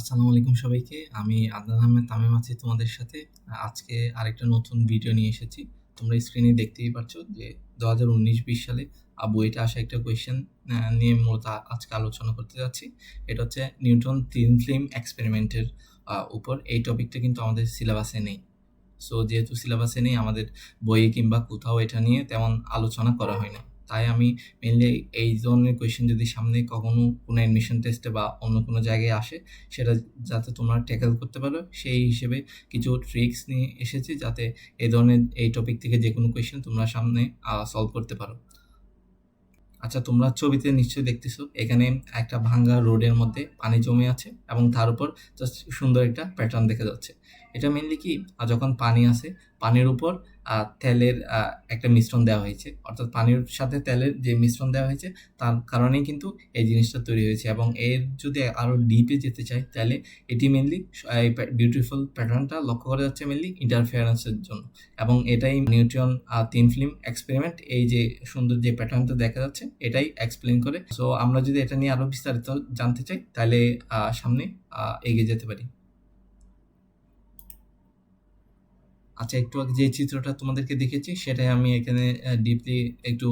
আসসালামু আলাইকুম সবাইকে। আমি আদনান আহমেদ তামিম আছি তোমাদের সাথে। আজকে আরেকটা নতুন ভিডিও নিয়ে এসেছি। তোমরা স্ক্রিনে দেখতেই পাচ্ছ যে দু হাজার উনিশ বিশ সালে বইটা আসা একটা কোয়েশ্চেন নিয়ে মূলত আজকে আলোচনা করতে যাচ্ছি। এটা হচ্ছে নিউটন তিন ফিল্ম এক্সপেরিমেন্টের উপর। এই টপিকটা কিন্তু আমাদের সিলেবাসে নেই। সো যেহেতু সিলেবাসে নেই, আমাদের বইয়ে কিংবা কোথাও এটা নিয়ে তেমন আলোচনা করা হয় না। তাই আমি মেনলি এই ধরনের কোয়েশ্চেন যদি সামনে কখনো কোনো অ্যাডমিশন টেস্টে বা অন্য কোনো জায়গায় আসে, সেটা যাতে তোমরা ট্যাকেল করতে পারো, সেই হিসেবে কিছু ট্রিক্স নিয়ে এসেছি যাতে এই ধরনের এই টপিক থেকে যে কোনো কোয়েশ্চেন তোমরা সামনে সলভ করতে পারো। আচ্ছা তোমরা ছবিতে নিশ্চয়ই দেখতেছো, এখানে একটা ভাঙ্গা রোডের মধ্যে পানি জমে আছে এবং তার উপর জাস্ট সুন্দর একটা প্যাটার্ন দেখা যাচ্ছে। এটা মেনলি কি যখন পানি আসে, পানির উপর তেলের একটা মিশ্রণ দেওয়া হয়েছে। অর্থাৎ পানির সাথে তেলের যে মিশ্রণ দেওয়া হয়েছে, তার কারণেই কিন্তু এই জিনিসটা তৈরি হয়েছে এবং এর যদি আরও ডিপে যেতে চাই তাহলে এটি মেনলি এই বিউটিফুল প্যাটার্নটা লক্ষ্য করা যাচ্ছে মেনলি ইন্টারফিয়ারেন্সের জন্য এবং এটাই নিউট্রিয়ন তিন ফিল্ম এক্সপেরিমেন্ট এই যে সুন্দর যে প্যাটার্নটা দেখা যাচ্ছে, এটাই এক্সপ্লেন করে। সো আমরা যদি এটা নিয়ে আরও বিস্তারিত জানতে চাই, তাহলে সামনে এগিয়ে যেতে পারি। আচ্ছা একটু আগে যে চিত্রটা তোমাদেরকে দেখেছি, সেটাই আমি এখানে ডিপলি একটু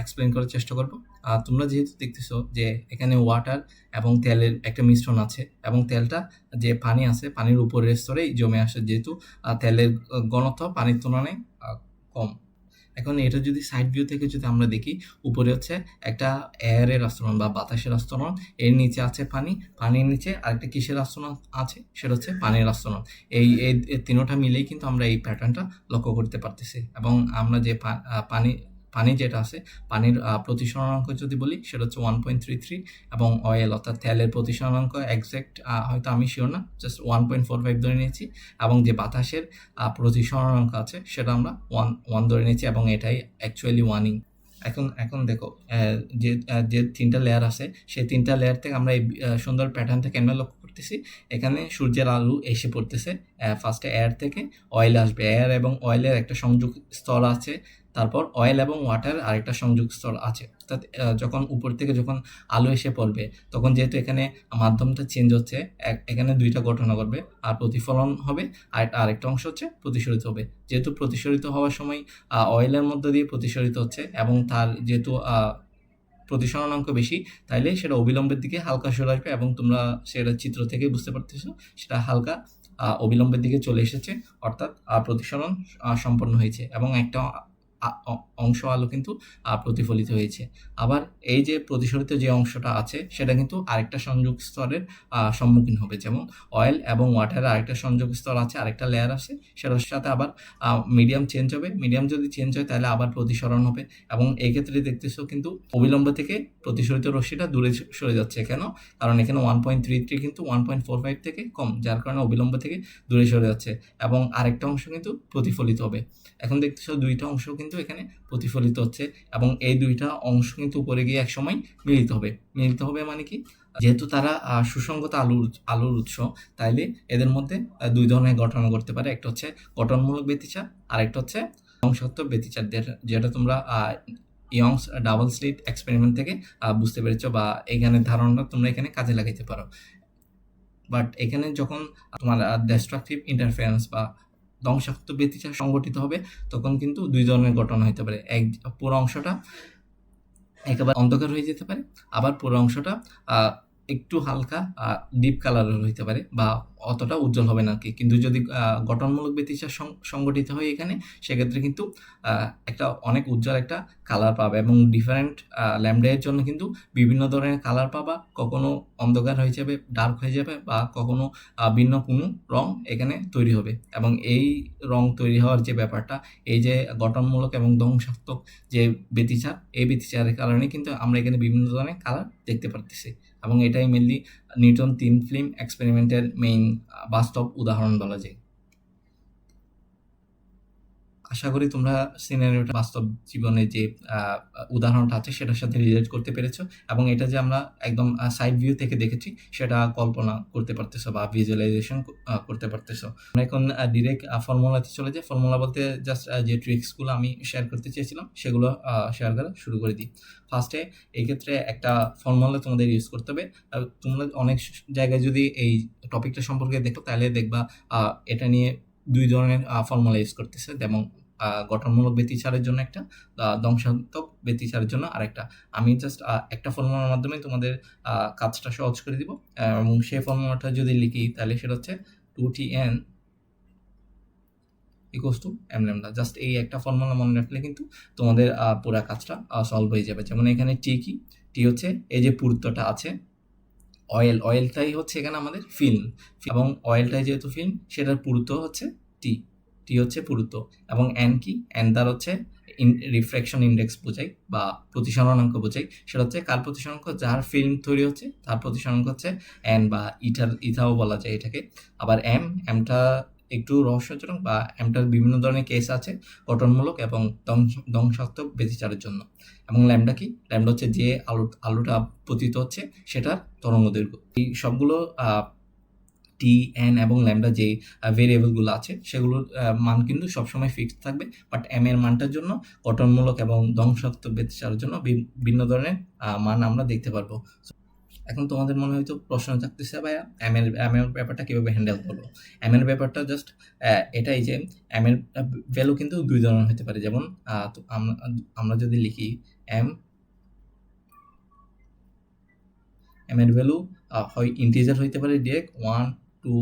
এক্সপ্লেন করার চেষ্টা করব। আর তোমরা যেহেতু দেখতেছো যে এখানে ওয়াটার এবং তেলের একটা মিশ্রণ আছে এবং তেলটা যে পানি আছে, পানির উপরের স্তরেই জমে আসে যেহেতু তেলের ঘনত্ব পানির তুলনায় কম। এখন এটা যদি সাইড ভিউ থেকে যদি আমরা দেখি, উপরে হচ্ছে একটা এয়ারের আস্তরণ বা বাতাসের আস্তরণ এর নিচে আছে পানি, পানির নিচে আরেকটা কিসের আস্তরণ আছে? সেটা হচ্ছে পানির আস্তরণ এই এই তিনোটা মিলেই কিন্তু আমরা এই প্যাটার্নটা লক্ষ্য করতে পারতেছি। এবং আমরা যে পানি পানি যেটা আছে, পানির প্রতিসরণাঙ্ক যদি বলি, সেটা হচ্ছে ওয়ান পয়েন্ট থ্রি থ্রি এবং অয়েল অর্থাৎ তেলের প্রতিসরণাঙ্ক একজ্যাক্ট হয়তো আমি শিওর না just one point four five ধরে নিয়েছি এবং যে বাতাসের প্রতিসরণাঙ্ক আছে, সেটা আমরা ওয়ান ওয়ান ধরে নিয়েছি এবং এটাই অ্যাকচুয়ালি ওয়ানিং এখন এখন দেখো যে যে তিনটা লেয়ার আছে, সেই তিনটা লেয়ার থেকে আমরা এই সুন্দর প্যাটার্নটা কেন লক্ষ্য করতেছি, এখানে সূর্যের আলো এসে পড়তেছে ফার্স্টে এয়ার থেকে অয়েল আসবে। এয়ার এবং অয়েলের একটা সংযোগ স্তর আছে তারপর অয়েল এবং ওয়াটার আরেকটা সংযোগ স্তর আছে অর্থাৎ যখন উপর থেকে যখন আলো এসে পড়বে, তখন যেহেতু এখানে মাধ্যমটা চেঞ্জ হচ্ছে এখানে দুইটা ঘটনা ঘটবে আর প্রতিফলন হবে, আর আরেকটা অংশ হচ্ছে প্রতিসরিত হবে। যেহেতু প্রতিসরিত হওয়ার সময় অয়েলের মধ্যে দিয়ে প্রতিসরিত হচ্ছে এবং তার যেহেতু প্রতিসরণাঙ্ক বেশি, তাইলে সেটা অবিলম্বের দিকে হালকা সরে আসবে এবং তোমরা সেটা চিত্র থেকে বুঝতে পারতেছো, সেটা হালকা অবিলম্বের দিকে চলে এসেছে, অর্থাৎ প্রতিসরণ সম্পন্ন হয়েছে এবং একটা অংশ আলো কিন্তু প্রতিফলিত হয়েছে। আবার এই যে প্রতিসরিত যে অংশটা আছে, সেটা কিন্তু আরেকটা সংযোগ স্তরের সম্মুখীন হবে। যেমন অয়েল এবং ওয়াটারের আরেকটা সংযোগ স্তর আছে, আরেকটা লেয়ার আছে। সেটার সাথে আবার মিডিয়াম চেঞ্জ হবে। মিডিয়াম যদি চেঞ্জ হয়, তাহলে আবার প্রতিসরণ হবে। এবং এই ক্ষেত্রে দেখতেছো কিন্তু অবিলম্ব থেকে প্রতিসরিত রশ্মিটা দূরে সরে যাচ্ছে। কেন? কারণ এখানে ওয়ান পয়েন্ট থ্রি থ্রি কিন্তু ওয়ান পয়েন্ট ফোর ফাইভ থেকে কম, যার কারণে অবিলম্ব থেকে দূরে সরে যাচ্ছে। এবং আরেকটা অংশ কিন্তু প্রতিফলিত হবে। এখন দেখতেছো দুইটা অংশ কিন্তু এখানে প্রতিফলিত হচ্ছে এবং এই দুইটা অংশ কিন্তু উপরে গিয়ে একসময় মিলিত হবে। মিলিত হবে মানে কি? যেহেতু তারা সুসংগত আলুর আলুর উৎস, তাইলে এদের মধ্যে দুই ধরনের ঘটনা ঘটতে পারে। একটা হচ্ছে গঠনমূলক ব্যতিচার আর একটা হচ্ছে ধ্বংসাত্মক ব্যতিচার। যেটা- যেটা তোমরা ইয়ংস ডাবল স্লিট এক্সপেরিমেন্ট থেকে বুঝতে পেরেছ বা এখানে ধারণাটা তোমরা এখানে কাজে লাগাইতে পারো। বাট এখানে যখন তোমার ডেস্ট্রাকটিভ ইন্টারফারেন্স বা ধ্বংসাত্মক ব্যতিচার সংগঠিত হবে, তখন কিন্তু দুই ধরনের ঘটনা হতে পারে। এক পুরো অংশটা একেবারে অন্ধকার হয়ে যেতে পারে, আবার পুরো অংশটা একটু হালকা ডিপ কালারের হইতে পারে বা অতটা উজ্জ্বল হবে না কি। কিন্তু যদি গঠনমূলক ব্যতিচার সংগঠিত হয় এখানে, সেক্ষেত্রে কিন্তু একটা অনেক উজ্জ্বল একটা কালার পাবে এবং ডিফারেন্ট ল্যামডের জন্য কিন্তু বিভিন্ন ধরনের কালার পাবা। কখনো অন্ধকার হয়ে যাবে ডার্ক হয়ে যাবে বা কখনো ভিন্ন কোনো রং এখানে তৈরি হবে। এবং এই রং তৈরি হওয়ার যে ব্যাপারটা, এই যে গঠনমূলক এবং ধ্বংসাত্মক যে ব্যতিচার এই ব্যতিচারের কারণে কিন্তু আমরা এখানে বিভিন্ন ধরনের কালার দেখতে পারতেছি। এবং এটাই মেনলি নিউটন তিন ফিল্ম এক্সপেরিমেন্টের মেইন বাস্তব উদাহরণ বলা যায়। আশা করি তোমরা সিনারিওটা বাস্তব জীবনে যে উদাহরণটা আছে সেটার সাথে রিলেট করতে পেরেছ এবং এটা যে আমরা একদম সাইড ভিউ থেকে দেখেছি সেটা কল্পনা করতে পারতেছো বা ভিজুয়ালাইজেশন করতে পারতেছো। আমরা এখন ডিরেক্ট ফর্মুলাতে চলে যাই। ফর্মুলা বলতে জাস্ট যে ট্রিকসগুলো আমি শেয়ার করতে চেয়েছিলাম সেগুলো শেয়ার করা শুরু করে দিই। ফার্স্টে এক্ষেত্রে একটা ফর্মুলা তোমাদের ইউজ করতে হবে। তোমরা অনেক জায়গায় যদি এই টপিকটা সম্পর্কে দেখো তাহলে দেখবা এটা নিয়ে দুই ধরনের ফর্মুলা ইউজ করতেছে। যেমন গঠনমূলক ব্যতিচারের জন্য একটা, ধ্বংসাত্মক ব্যতিচারের জন্য আরেকটা। আমি জাস্ট একটা ফর্মুলার মাধ্যমে তোমাদের কাজটা সহজ করে দিব। এবং সেই ফর্মুলাটা যদি লিখি তাহলে সেটা হচ্ছে 2tn equals to m lambda. Just এই একটা ফর্মুলা মনে রাখলে কিন্তু তোমাদের পুরা কাজটা সলভ হয়ে যাবে। যেমন এখানে টি কি? টি হচ্ছে এই যে পুরুত্বটা আছে অয়েল, অয়েলটাই হচ্ছে এখানে আমাদের ফিল্ম এবং অয়েলটাই যেহেতু ফিল্ম সেটার পুরুত্ব হচ্ছে t, t হচ্ছে পুরুত্ব এবং n কি? n দ্বারা হচ্ছে রিফ্রাকশন ইনডেক্স বোঝাই বা প্রতিসরণাঙ্ক বোঝাই। সেটা হচ্ছে কার প্রতিসরণাঙ্ক? যার ফিল্ম তৈরি হচ্ছে, তার প্রতিসরণাঙ্ক হচ্ছে n বা ইটার, ইথাও বলা যায় এটাকে। আবার এম mটা একটু রহস্যজনক বা এমটার বিভিন্ন ধরনের কেস আছে গঠনমূলক এবং ধ্বংস, ধ্বংসাত্মক ব্যতিচারের জন্য। এবং ল্যামডা কি? ল্যামডা হচ্ছে যে আলো, আলোটা পতিত হচ্ছে, সেটার তরঙ্গ দৈর্ঘ্য এই সবগুলো আ এন এবং ল্যামডা যে আ ভেরিয়েবলগুলো আছে সেগুলোর মান কিন্তু সবসময় ফিক্সড থাকবে। বাট এম এর মানটার জন্য গঠনমূলক এবং ধ্বংসাত্মক ব্যতিচারের জন্য ভিন্ন ধরনের মান আমরা দেখতে পারব। এখন তোমাদের মনে হয়তো প্রশ্ন জাগতেছে ভাইয়া m এর m এর ব্যাপারটা কীভাবে হ্যান্ডেল করব এম এর ব্যাপারটা জাস্ট এটাই যে এম এর ভ্যালু কিন্তু দুই ধরনের হতে পারে। যেমন আমরা যদি লিখি এম এম এর ভ্যালু হয় ইন্টিজার হইতে পারে ডিরেক্ট 1, 2,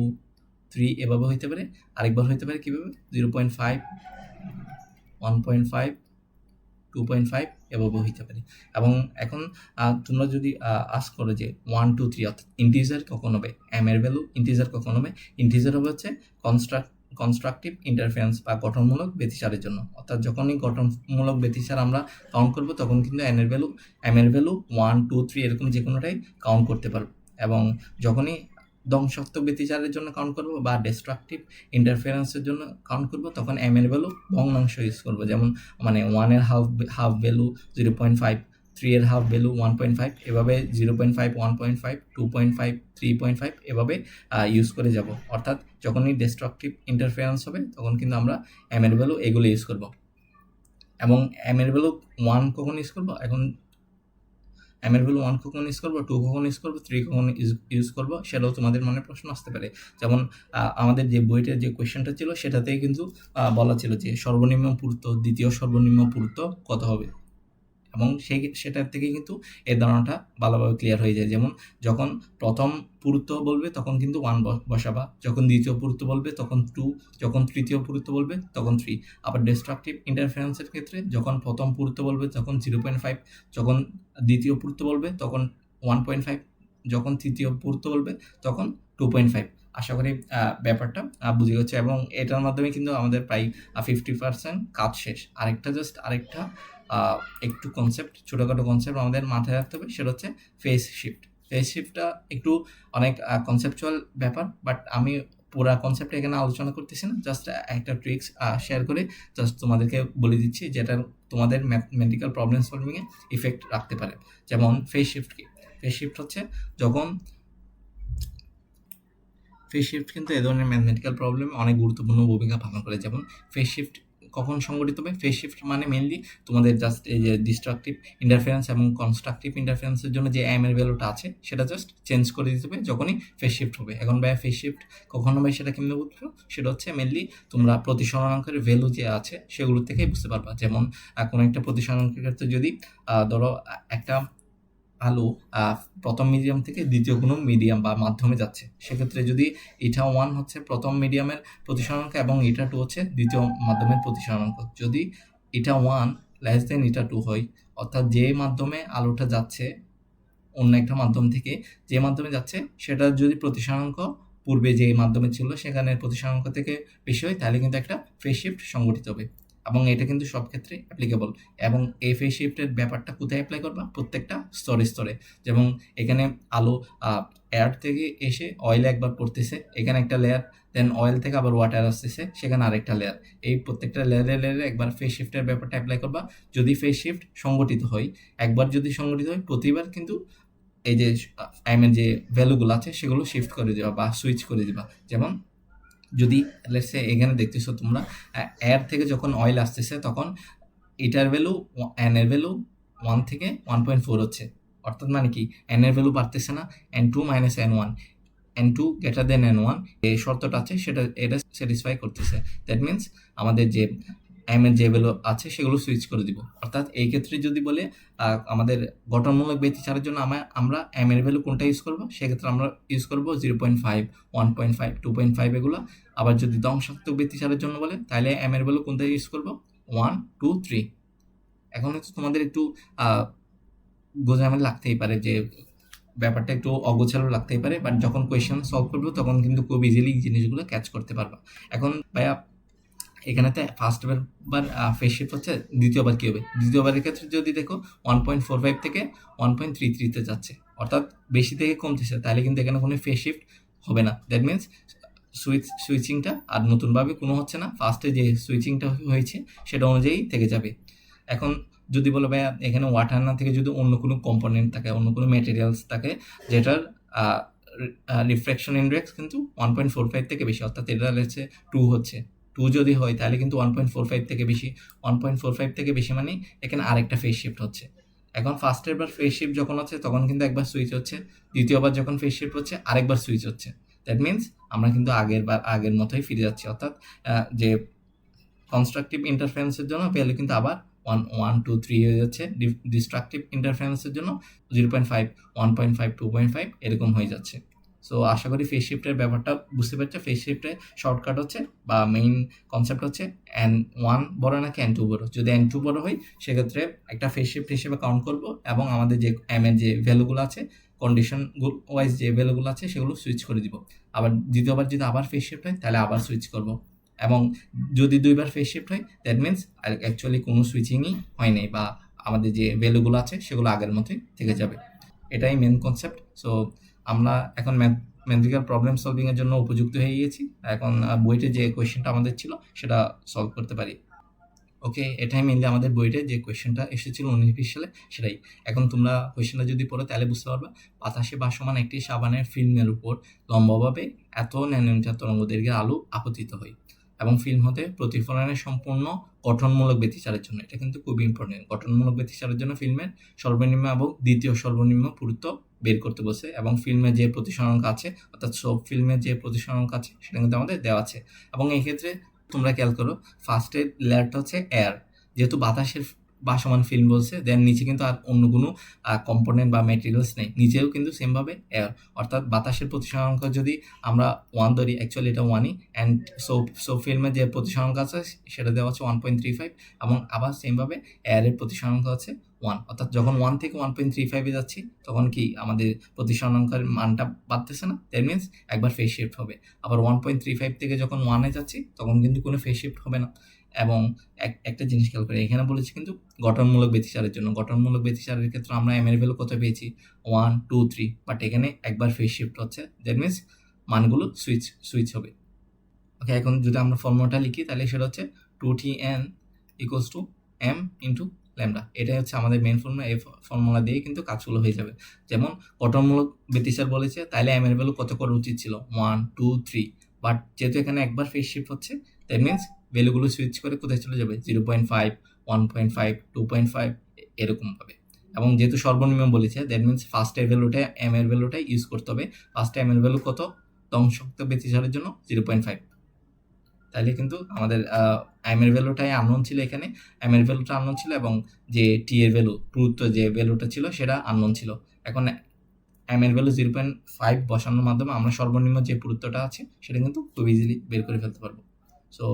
3 এভাবে হইতে পারে। আরেকবার হইতে পারে কীভাবে zero point five one point five two point five এভাবেও হইতে পারে। এবং এখন তোমরা যদি আ আস্ক করো যে 1, 2, 3 অর্থাৎ ইন্টিজার কখন হবে? এম এর ভ্যালু ইন্টিজার কখন হবে? ইন্টিজার হবে হচ্ছে কনস্ট্রাক্ট কনস্ট্রাকটিভ ইন্টারফারেন্স বা গঠনমূলক ব্যতিচারের জন্য। অর্থাৎ যখনই গঠনমূলক ব্যতিচার আমরা কাউন্ট করব তখন কিন্তু n এর ভ্যালু m এর ভ্যালু 1, 2, 3 এরকম যে কোনোটাই কাউন্ট করতে পারব এবং যখনই ধ্বংসাত্মক ব্যতিচারের জন্য কাউন্ট করব বা ডিস্ট্রাকটিভ ইন্টারফারেন্স এর জন্য কাউন্ট করব তখন এম এর ভ্যালু ভগ্নাংশ ইউজ করব। যেমন মানে 1 এর হাফ হাফ ভ্যালু 0.5, 3 এর হাফ ভ্যালু 1.5 এভাবে 0.5, 1.5, 2.5, 3.5 এভাবে ইউজ করে যাব। অর্থাৎ যখনই ডিস্ট্রাকটিভ ইন্টারফারেন্স হবে তখন কিন্তু আমরা m এর ভ্যালু এগুলো ইউজ করব। এবং এম এর ভ্যালু ওয়ান কখন ইউজ করব? এখন এর ভ্যালু ওয়ান কখন ইউজ করব টু কখন ইউজ করব থ্রি কখন ইউজ করব? সেটাও তোমাদের মনে প্রশ্ন আসতে পারে। যেমন আমাদের যে বইটার যে কোয়েশ্চেনটা ছিল সেটাতেই কিন্তু বলা ছিল যে সর্বনিম্ন পুরুত্ব, দ্বিতীয় সর্বনিম্ন পুরুত্ব কত হবে? এবং সেই সেটার থেকে কিন্তু এই ধারণাটা ভালোভাবে ক্লিয়ার হয়ে যায়। যেমন যখন প্রথম পুরুত্ব বলবে তখন কিন্তু ওয়ান বসাবা। যখন দ্বিতীয় পুরুত্ব বলবে তখন টু যখন তৃতীয় পুরুত্ব বলবে তখন থ্রি আবার ডিস্ট্রাকটিভ ইন্টারফারেন্স এর ক্ষেত্রে যখন প্রথম পুরুত্ব বলবে তখন 0.5, যখন দ্বিতীয় পুরুত্ব বলবে তখন 1.5, যখন তৃতীয় পুরুত্ব বলবে তখন 2.5 আশা করি ব্যাপারটা বুঝে গেছো এবং এটার মাধ্যমে কিন্তু আমাদের প্রায় ফিফটি 50% কাজ শেষ। আরেকটা জাস্ট আরেকটা একটু কনসেপ্ট ছোটোখাটো কনসেপ্ট আমাদের মাথায় রাখতে হবে, সেটা হচ্ছে ফেস শিফট। ফেস শিফটটা একটু অনেক কনসেপচুয়াল ব্যাপার। বাট আমি পুরা কনসেপ্ট এখানে আলোচনা করতেছি না। জাস্ট একটা ট্রিক্স শেয়ার করে জাস্ট তোমাদেরকে বলে দিচ্ছি যেটা তোমাদের ম্যাথমেটিক্যাল প্রবলেম সলভিংয়ে ইফেক্ট রাখতে পারে। যেমন ফেস শিফট কি? ফেস শিফট হচ্ছে যখন ফেস শিফট কিন্তু এ ধরনের ম্যাথমেটিক্যাল প্রবলেমে অনেক গুরুত্বপূর্ণ ভূমিকা পালন করে। যেমন ফেস শিফট কখন সংগঠিত হবে? ফেজ শিফট মানে মেনলি তোমাদের জাস্ট এই যে ডিস্ট্রাকটিভ ইন্টারফারেন্স এবং কনস্ট্রাকটিভ ইন্টারফারেন্স এর জন্য যে এম এর ভ্যালুটা আছে, সেটা জাস্ট চেঞ্জ করে দিতে হবে যখনই ফেজ শিফট হবে। এখন ভাইয়া ফেজ শিফট কখন হবে সেটা কেমনে বুঝব? সেটা হচ্ছে মেনলি তোমরা প্রতিসরণাঙ্কের ভ্যালু যে আছে সেগুলো থেকেই বুঝতে পারবা। যেমন কোনো একটা প্রতিসরণাঙ্কের ক্ষেত্রে যদি ধরো একটা আলো প্রথম মিডিয়াম থেকে দ্বিতীয় কোনো মিডিয়াম বা মাধ্যমে যাচ্ছে। সেক্ষেত্রে যদি ইটা ওয়ান হচ্ছে প্রথম মিডিয়ামের প্রতিসরণাঙ্ক এবং ইটা টু হচ্ছে দ্বিতীয় মাধ্যমের প্রতিসরণাঙ্ক। যদি eta one less than eta two হয়, অর্থাৎ যে মাধ্যমে আলোটা যাচ্ছে, অন্য একটা মাধ্যম থেকে যে মাধ্যমে যাচ্ছে সেটার যদি প্রতিসরণাঙ্ক পূর্বে যে মাধ্যমে ছিল, সেখানের প্রতিসরণাঙ্ক থেকে বেশি হয়, তাহলে কিন্তু একটা ফেজ শিফট সংঘটিত হবে। এবং এটা কিন্তু সব ক্ষেত্রে অ্যাপ্লিকেবল এবং এই ফেজ শিফটের ব্যাপারটা কোথায় অ্যাপ্লাই করবা? প্রত্যেকটা স্তরে, স্তরে। যেমন এখানে আলো এয়ার থেকে এসে অয়েলে একবার পড়তেছে। এখানে একটা লেয়ার দেন অয়েল থেকে আবার ওয়াটার আসতেছে সেখানে আরেকটা লেয়ার এই প্রত্যেকটা লেয়ারে লেয়ারে একবার ফেস শিফটের ব্যাপারটা অ্যাপ্লাই করবা যদি ফেস শিফট সংগঠিত হয় একবার যদি সংগঠিত হয় প্রতিবার কিন্তু এই যে আইমের যে ভ্যালুগুলো আছে সেগুলো শিফট করে দিবা বা সুইচ করে দিবা যেমন যদি লেটসে এখানে দেখতেছো তোমরা এয়ার থেকে যখন অয়েল আসতেছে, তখন এটার ভ্যালু এন এর ভ্যালু ওয়ান থেকে ওয়ান পয়েন্ট ফোর হচ্ছে। অর্থাৎ মানে কি? এন এর ভ্যালু বাড়তেছে না N two minus N one N two greater than N one এই শর্তটা আছে, সেটা, এটা স্যাটিসফাই করতেছে। দ্যাট মিনস আমাদের যে এর যে ভ্যালু আছে সেগুলো সুইচ করে দিব। অর্থাৎ এই ক্ষেত্রে যদি বলে আমাদের গঠনমূলক ব্যতিচারের জন্য আমরা আমরা এম এর ভ্যালু কোনটা ইউজ করব? সেক্ষেত্রে আমরা ইউজ করব zero point five one point five two point five এগুলো। আবার যদি ধ্বংসাত্মক ব্যতিচারের জন্য বলে তাহলে এম এর ভ্যালু কোনটা ইউজ করব? ওয়ান টু থ্রি এখন হচ্ছে তোমাদের একটু আহ, গোজামিল লাগতেই পারে যে ব্যাপারটা একটু অগোছালো লাগতেই পারে। বাট যখন কোয়েশ্চেন সলভ করব তখন কিন্তু খুব ইজিলি জিনিসগুলো ক্যাচ করতে পারবা। এখন ভাইয়া এখানেতে ফার্স্ট বার ফেস শিফট হচ্ছে, দ্বিতীয়বার কী হবে? দ্বিতীয়বারের ক্ষেত্রে যদি দেখো ওয়ান পয়েন্ট ফোর ফাইভ থেকে ওয়ান পয়েন্ট থ্রি থ্রিতে যাচ্ছে। অর্থাৎ বেশি থেকে কমতেছে, তাহলে কিন্তু এখানে কোনো ফেস শিফট হবে না। দ্যাট মিনস সুইচ সুইচিংটা আর নতুনভাবে কোনো হচ্ছে না। ফার্স্টে যে সুইচিংটা হয়েছে, সেটা অনুযায়ী থেকে যাবে। এখন যদি বলো ভাইয়া, এখানে ওয়াটার না থেকে যদি অন্য কোনো কম্পোনেন্ট থাকে, অন্য কোনো মেটেরিয়ালস থাকে, যেটার রিফ্লেকশন ইন্ডেক্স কিন্তু ওয়ান পয়েন্ট ফোর ফাইভ থেকে বেশি, অর্থাৎ এটা হচ্ছে টু হচ্ছে। টু যদি হয়, তাহলে কিন্তু ওয়ান পয়েন্ট ফোর ফাইভ থেকে বেশি। ওয়ান পয়েন্ট ফোর ফাইভ থেকে বেশি মানে এখানে আরেকটা ফেস শিফট হচ্ছে। এখন ফার্স্টের বার ফেস শিফট যখন হচ্ছে, তখন কিন্তু একবার সুইচ হচ্ছে। দ্বিতীয়বার যখন ফেস শিফট হচ্ছে, আরেকবার সুইচ হচ্ছে। দ্যাট মিনস আমরা কিন্তু আগের বার, আগের মতোই ফিরে যাচ্ছি। অর্থাৎ যে কনস্ট্রাকটিভ ইন্টারফারেন্সের জন্য পেলে কিন্তু আবার ওয়ান ওয়ান টু থ্রি হয়ে যাচ্ছে। ডিস্ট্রাকটিভ ইন্টারফারেন্সের জন্য zero point five one point five two point five এরকম হয়ে যাচ্ছে। সো আশা করি ফেস শিফটের ব্যাপারটা বুঝতে পারছ। ফেস শিফটে শর্টকাট হচ্ছে বা মেইন কনসেপ্ট হচ্ছে এন ওয়ান বড় নাকি এন টু বড়? যদি এন টু বড় হয় সেক্ষেত্রে একটা ফেস শিফট হিসেবে কাউন্ট করব এবং আমাদের যে এম এর যে ভ্যালুগুলো আছে কন্ডিশন ওয়াইজ যে ভ্যালুগুলো আছে সেগুলো সুইচ করে দিব। আবার দ্বিতীয়বার যদি আবার ফেস শিফট হয় তাহলে আবার সুইচ করব। এবং যদি দুইবার ফেস শিফট হয় দ্যাট মিনস অ্যাকচুয়ালি কোনো সুইচিংই হয় নাই বা আমাদের যে ভ্যালুগুলো আছে সেগুলো আগের মতোই থেকে যাবে। এটাই মেন কনসেপ্ট সো আমরা এখন ম্যাথমেটিক্যাল প্রবলেম সলভিংয়ের জন্য উপযুক্ত হয়ে গিয়েছি। এখন বইতে যে কোয়েশ্চেনটা আমাদের ছিল, সেটা সলভ করতে পারি। ওকে এটাই মেনলি আমাদের বইটে যে কোয়েশ্চেনটা এসেছিল উনিশ সালে, সেটাই। এখন তোমরা কোয়েশ্চেনটা যদি পড়ো, তাহলে বুঝতে পারবে, বাতাসে বাসমান একটি সাবানের ফিল্মের উপর লম্বাভাবে এত ন্যানোমিটার তরঙ্গ দৈর্ঘ্যের আলো আপতিত হয় এবং ফিল্ম হতে প্রতিফলনের সম্পূর্ণ গঠনমূলক ব্যতিচারের জন্য। এটা কিন্তু খুবই ইম্পর্টেন্ট গঠনমূলক ব্যতিচারের জন্য ফিল্মের সর্বনিম্ন এবং দ্বিতীয় সর্বনিম্ন পুরুত্ব বের করতে বসে এবং ফিল্মে যে প্রতিসরণক আছে, অর্থাৎ সব ফিল্মে যে প্রতিসরণক আছে, সেটা কিন্তু আমাদের দেওয়া আছে। এবং এই ক্ষেত্রে তোমরা খেয়াল করো ফার্স্টের লেয়ারটা হচ্ছে এয়ার যেহেতু বাতাসের বাসমান ফিল্ম বলছে দেন নিচে কিন্তু আর অন্য কোনো কম্পোনেন্ট বা মেটেরিয়ালস নেই। নিচেও কিন্তু সেমভাবে এয়ার অর্থাৎ বাতাসের প্রতিসরাঙ্ক যদি আমরা ওয়ান ধরি অ্যাকচুয়ালি এটা ওয়ানই অ্যান্ড সো সো ফিল্মের যে প্রতিসরাঙ্ক আছে, সেটা দেওয়া হচ্ছে ওয়ান পয়েন্ট থ্রি ফাইভ এবং আবার সেমভাবে এয়ারের প্রতিসরাঙ্ক আছে ওয়ান অর্থাৎ যখন ওয়ান থেকে ওয়ান পয়েন্ট থ্রি ফাইভে যাচ্ছি, তখন কি আমাদের প্রতিসরাঙ্কের মানটা বাড়তেছে না? দ্যাট মিনস একবার ফেস শিফট হবে। আবার ওয়ান পয়েন্ট থ্রি ফাইভ থেকে যখন ওয়ানে যাচ্ছি, তখন কিন্তু কোনো ফেস শিফট হবে না। এবং এক- একটা জিনিস খেয়াল করি, এখানে বলেছি কিন্তু গঠনমূলক ব্যতিচারের জন্য। গঠনমূলক ব্যতিচারের ক্ষেত্রে আমরা এম এর ভ্যালু কত পেয়েছি? ওয়ান টু থ্রি বাট এখানে একবার ফেস শিফট হচ্ছে। দ্যাট মিনস মানগুলো সুইচ সুইচ হবে। ওকে এখন যদি আমরা ফর্মুলাটা লিখি, তাহলে সেটা হচ্ছে two T N equals to M into lambda এটাই হচ্ছে আমাদের মেন ফর্মুলা এই ফর্মুলা দিয়ে কিন্তু কাজগুলো হয়ে যাবে। যেমন গঠনমূলক ব্যতিচার বলেছে, তাহলে এম এর ভ্যালু কত করা উচিত ছিল? ওয়ান টু থ্রি বাট যেহেতু এখানে একবার ফেস শিফট হচ্ছে দ্যাট মিনস ভ্যালুগুলো সুইচ করে কোথায় চলে যাবে? Zero point five one point five two point five এরকমভাবে এবং যেহেতু সর্বনিম্ন বলেছে দ্যাট মিনস ফার্স্টের ভ্যালুটা এম এর ভ্যালুটাই ইউজ করতে হবে। ফার্স্টে এম এর ভ্যালু কত? ধ্বংসক্ত ব্যতিচারের জন্য জিরো পয়েন্ট ফাইভ তাহলে কিন্তু আমাদের এম এর ভ্যালুটাই আননোন ছিল এখানে। এম এর ভ্যালুটা আননোন ছিল এবং যে টি এর ভ্যালু পুরুত্ব যে ভ্যালুটা ছিল, সেটা আননোন ছিল। এখন এম এর ভ্যালু জিরো পয়েন্ট ফাইভ বসানোর মাধ্যমে আমরা সর্বনিম্ন যে পুরুত্বটা আছে, সেটা কিন্তু খুব ইজিলি বের করে ফেলতে পারব। সো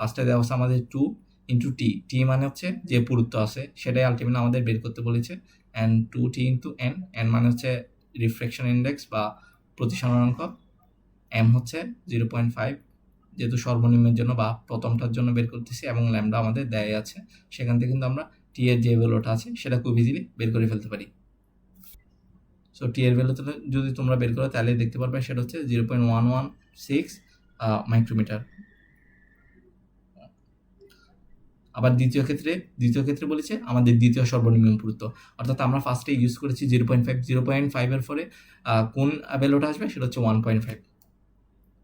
ফার্স্টে দেওয়া হচ্ছে আমাদের টু ইন্টু টি টি মানে হচ্ছে যে পুরুত্ব আছে, সেটাই আলটিমেটলি আমাদের বের করতে বলেছে। And two T into N N মানে হচ্ছে রিফ্লেকশন ইন্ডেক্স বা প্রতিসরণাঙ্ক এম হচ্ছে জিরো পয়েন্ট ফাইভ যেহেতু সর্বনিম্নের জন্য বা প্রথমটার জন্য বের করতেছি এবং ল্যামডা আমাদের দেয় আছে, সেখান থেকে কিন্তু আমরা টি এর যে ভ্যালুটা আছে, সেটা খুব ইজিলি বের করে ফেলতে পারি। সো টি এর ভ্যালু যদি তোমরা বের করো, তাহলে দেখতে পারবে সেটা হচ্ছে zero point one one six micrometre আবার দ্বিতীয় ক্ষেত্রে দ্বিতীয় ক্ষেত্রে বলেছে আমাদের দ্বিতীয় সর্বনিম্ন পুরুত্ব অর্থাৎ আমরা ফার্স্টে ইউজ করেছি zero point five zero point ফাইভের আহ, কোন ভ্যালুটা আসবে? সেটা হচ্ছে ওয়ান পয়েন্ট ফাইভ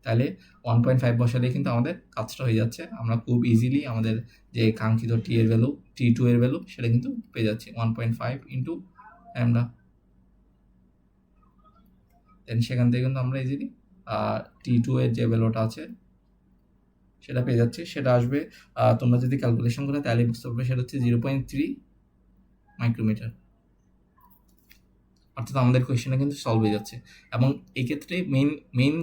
তাহলে ওয়ান পয়েন্ট ফাইভ বসালে কিন্তু আমাদের কাজটা হয়ে যাচ্ছে। আমরা খুব ইজিলি আমাদের যে কাঙ্ক্ষিত টি এর ভ্যালু টি টু এর ভ্যালু সেটা কিন্তু পেয়ে যাচ্ছি। One point five into lambda then সেখান থেকে কিন্তু আমরা ইজিলি টি টু এর যে ভ্যালুটা আছে সেটা পেয়ে যাচ্ছি, সেটা আসবে তোমরা যদি ক্যালকুলেশন করো তাহলে বুঝতে পারবে সেটা হচ্ছে জিরো পয়েন্ট থ্রি মাইক্রোমিটার অর্থাৎ আমাদের কোয়েশ্চেনটা কিন্তু সলভ হয়ে যাচ্ছে। এবং এই ক্ষেত্রে মেইন মেইন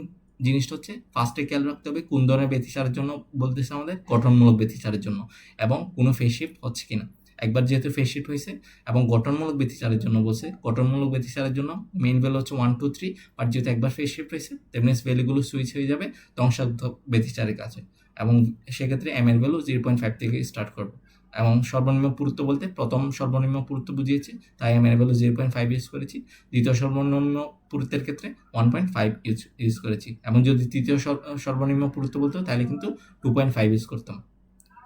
জিনিসটা হচ্ছে ফার্স্টে খেয়াল রাখতে হবে কোন ধরনের ব্যতিচারের জন্য বলতেছে আমাদের? গঠনমূলক ব্যতিচারের জন্য। এবং কোনো ফেস শিফট হচ্ছে কিনা। একবার যেহেতু ফেস শিফট হয়েছে এবং গঠনমূলক ব্যতিচারের জন্য বলছে, গঠনমূলক ব্যতিচারের জন্য মেইন ভ্যালু হচ্ছে ওয়ান টু থ্রি বাট যেহেতু একবার ফেস শিফট হয়েছে তেমনি ভ্যালুগুলো সুইচ হয়ে যাবে, ধ্বংসাত্মক ব্যতিচারের কাছে। এবং সেক্ষেত্রে এম এর ভ্যালু জিরো পয়েন্ট ফাইভ থেকে স্টার্ট করব। এবং সর্বনিম্ন পুরুত্ব বলতে প্রথম সর্বনিম্ন পুরুত্ব বুঝিয়েছি, তাই এম এর value zero point five use করেছি। দ্বিতীয় সর্বনিম্ন পুরুত্বের ক্ষেত্রে one point five use use করেছি। এবং যদি তৃতীয় সর্বনিম্ন পুরুত্ব বলতো, তাহলে কিন্তু টু পয়েন্ট ফাইভ ইউজ করতাম।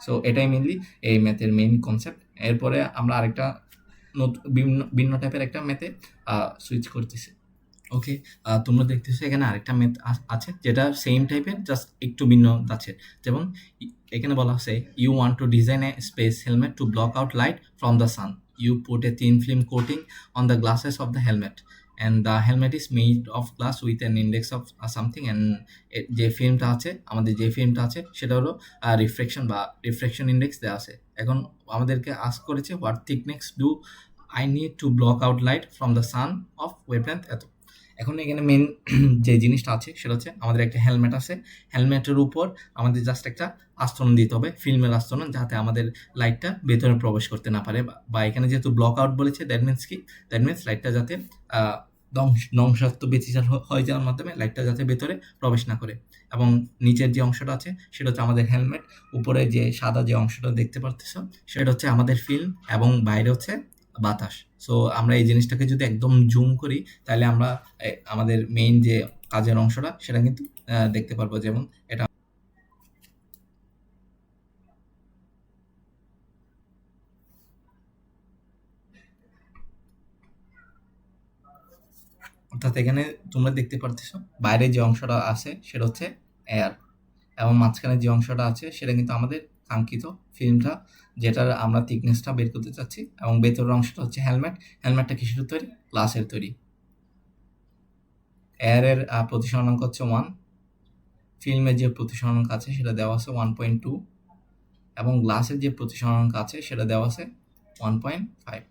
সো এটাই মেনলি এই ম্যাথের মেইন কনসেপ্ট এরপরে আমরা আরেকটা নতুন, ভিন্ন ভিন্ন টাইপের একটা ম্যাথে সুইচ করতেছি। ওকে তোমরা দেখতেছো এখানে আরেকটা ম্যাথ আছে, যেটা সেম টাইপের জাস্ট একটু ভিন্ন আছে যেমন এখানে বলা আছে you want to design a space helmet to block out light from the sun you put a thin film coating on the glasses of the helmet and the helmet is made of glass with an index of something and যে ফিল্মটা আছে, আমাদের যে ফিল্মটা আছে, সেটা হলো reflection বা রিফ্লেকশন ইন্ডেক্স দেওয়া আছে। এখন আমাদেরকে আস্ক করেছে what thickness do I need to block out light from the sun of wavelength এত এখন এখানে মেন যে জিনিসটা আছে সেটা হচ্ছে আমাদের একটা হেলমেট আছে। হেলমেটের উপর আমাদের জাস্ট একটা আস্তরণ দিতে হবে ফিল্মের আস্তরণ যাতে আমাদের লাইটটা ভেতরে প্রবেশ করতে না পারে। বা- এখানে যেহেতু ব্লক আউট বলেছে দ্যাট মিনস কি? দ্যাট মিনস লাইটটা যাতে আহ, ধ্বংস- ধ্বংসাত্ম ব্যতিচার হ- হয়ে যাওয়ার মাধ্যমে লাইটটা যাতে ভেতরে প্রবেশ না করে। এবং নিচের যে অংশটা আছে সেটা হচ্ছে আমাদের হেলমেট উপরে যে সাদা যে অংশটা দেখতে পারতেছ সেটা হচ্ছে আমাদের ফিল্ম এবং বাইরে হচ্ছে বাতাস। সো আমরা এই জিনিসটাকে যদি একদম জুম করি, তাহলে আমরা আমাদের মেইন যে কাজের অংশটা, সেটা কিন্তু দেখতে পারব। যেমন এটা অর্থাৎ এখানে তোমরা দেখতে পারতেছো, বাইরে যে অংশটা আছে, সেটা হচ্ছে এয়ার এবং মাঝখানে যে অংশটা আছে, সেটা কিন্তু আমাদের কাঙ্ক্ষিত ফিল্মটা, যেটার আমরা থিকনেসটা বের করতে চাচ্ছি এবং ভেতরের অংশটা হচ্ছে হেলমেট হেলমেটটা কিসের তৈরি? গ্লাসের তৈরি। এয়ারের প্রতিসরণাঙ্ক হচ্ছে ওয়ান ফিল্মের যে প্রতিসরণাঙ্ক আছে সেটা দেওয়া আছে ওয়ান পয়েন্ট টু এবং গ্লাসের যে প্রতিসরণাঙ্ক আছে সেটা দেওয়া আছে one point five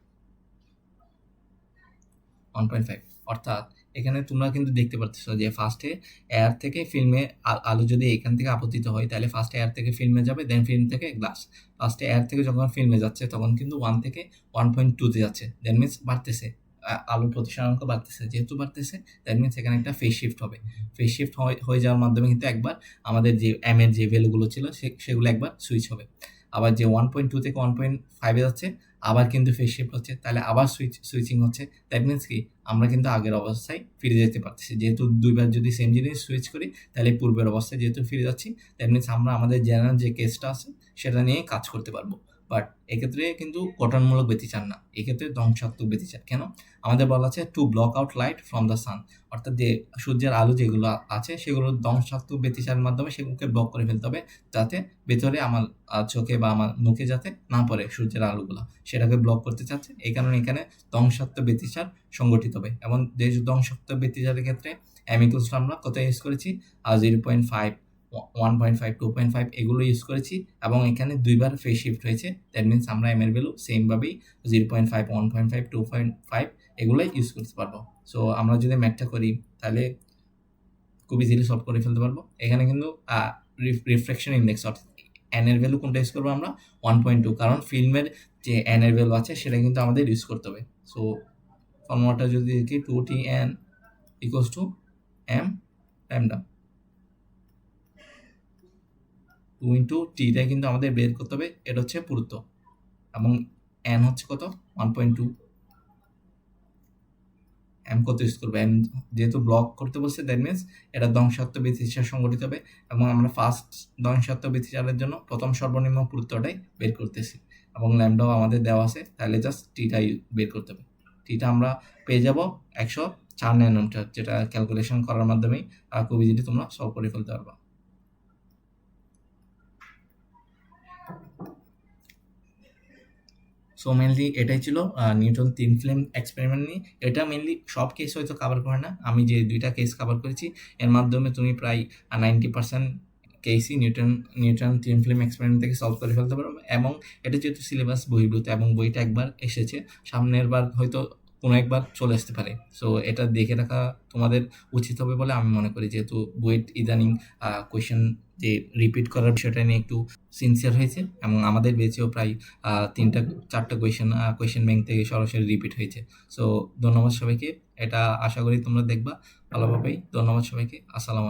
one point five অর্থাৎ এখানে তোমরা কিন্তু দেখতে পাচ্ছ যে ফার্স্টে এয়ার থেকে ফিল্মে আলো যদি এখান থেকে আপতিত হয়, তাহলে ফার্স্টে এয়ার থেকে ফিল্মে যাবে দেন ফিল্ম থেকে গ্লাস ফার্স্টে এয়ার থেকে যখন ফিল্মে যাচ্ছে, তখন কিন্তু ওয়ান থেকে ওয়ান পয়েন্ট টুতে যাচ্ছে। দ্যাট মিনস বাড়তেছে। আলোর প্রতিসরণাঙ্ক বাড়তেছে। যেহেতু বাড়তেছে দ্যাট মিনস এখানে একটা ফেস শিফট হবে। ফেস শিফট হয়ে যাওয়ার মাধ্যমে কিন্তু একবার আমাদের যে এম এর যে ভ্যালুগুলো ছিল সেগুলো একবার সুইচ হবে। আবার যে ওয়ান পয়েন্ট টু থেকে ওয়ান পয়েন্ট ফাইভে যাচ্ছে, আবার কিন্তু ফেস শিফট হচ্ছে, তাহলে আবার সুইচ সুইচিং হচ্ছে। দ্যাট মিনস কি? আমরা কিন্তু আগের অবস্থায় ফিরে যেতে পারতেছি। যেহেতু দুইবার যদি সেম জিনিস সুইচ করি, তাহলে পূর্বের অবস্থায় যেহেতু ফিরে যাচ্ছি দ্যাট মিনস আমরা আমাদের জেনারেল যে কেসটা আছে, সেটা নিয়ে কাজ করতে পারব। বাট এক্ষেত্রে কিন্তু গঠনমূলক ব্যতিচার না। এক্ষেত্রে ধ্বংসাত্মক ব্যতিচার কেন? আমাদের বলা আছে to block out light from the sun অর্থাৎ যে সূর্যের আলো যেগুলো আছে, সেগুলো ধ্বংসাত্মক ব্যতিচারের মাধ্যমে সেগুলোকে ব্লক করে ফেলতে হবে, যাতে ভেতরে আমার চোখে বা আমার মুখে যাতে না পড়ে সূর্যের আলোগুলো। সেটাকে ব্লক করতে চাচ্ছে। এই কারণে এখানে ধ্বংসাত্মক ব্যতিচার সংগঠিত হবে। এবং যে ধ্বংসাত্মক ব্যতিচারের ক্ষেত্রে অ্যামিকলস আমরা কত ইউজ করেছি? Zero point five one point five two point five এগুলো ইউজ করেছি এবং এখানে দুইবার ফেস শিফট হয়েছে। দ্যাট মিনস আমরা এম এর value সেমভাবেই zero point five one point five two point five এগুলোই ইউজ করতে পারব। সো আমরা যদি ম্যাথটা করি, তাহলে খুব ইজিলি সলভ করে ফেলতে পারব। এখানে কিন্তু রিফ্লেকশন ইন্ডেক্স অর্থাৎ এন এর ভ্যালু কোনটা ইউজ করব আমরা? ওয়ান পয়েন্ট টু কারণ ফিল্মের যে এন এর ভ্যালু আছে, সেটা কিন্তু আমাদের ইউজ করতে হবে। সো ফর্মুলাটা যদি দেখি two T N equals to M lambda two into theta কিন্তু আমাদের বের করতে হবে, এটা হচ্ছে পুরুত্ব। এবং এন হচ্ছে কত? ওয়ান পয়েন্ট টু এম কত ইউজ করব? এম যেহেতু ব্লক করতে বলছে দ্যাট মিনস এটা ধ্বংসাত্মক বিচার সংগঠিত হবে এবং আমরা ফার্স্ট ধ্বংসাত্মক বিচারের জন্য প্রথম সর্বনিম্ন পুরুত্বটাই বের করতেছি। এবং ল্যামডাও আমাদের দেওয়া আছে, তাহলে জাস্ট টিটাই বের করতে হবে। টিটা আমরা পেয়ে যাব একশো চার ন্যানোমিটার যেটা ক্যালকুলেশন করার মাধ্যমেই খুব ইজিলি তোমরা সলভ করে ফেলতে পারবা। সো মেনলি এটাই ছিল নিউটন তিন ফিল্ম এক্সপেরিমেন্ট নিয়ে। এটা মেনলি সব কেস হয়তো কভার করে না। আমি যে দুইটা কেস কভার করেছি, এর মাধ্যমে তুমি প্রায় ninety percent কেসই Newton Newton thin film experiment থেকে সলভ করে ফেলতে পারো। এবং এটা যেহেতু সিলেবাস বহির্ভূত এবং বইটা একবার এসেছে, সামনের বার হয়তো কোনো একবার চলে আসতে পারে। সো এটা দেখে রাখা তোমাদের উচিত হবে বলে আমি মনে করি। যেহেতু বইট ইদানিং কোয়েশ্চেন যে রিপিট করার বিষয়টা নিয়ে একটু সিনসিয়ার হয়েছে এবং আমাদের বেঁচেও প্রায় তিনটা, চারটা কোয়েশ্চেন কোয়েশ্চেন ব্যাংক থেকে সরাসরি রিপিট হয়েছে। সো ধন্যবাদ সবাইকে। এটা আশা করি তোমরা দেখবা। ভালোভাবেই ধন্যবাদ সবাইকে। আসসালামু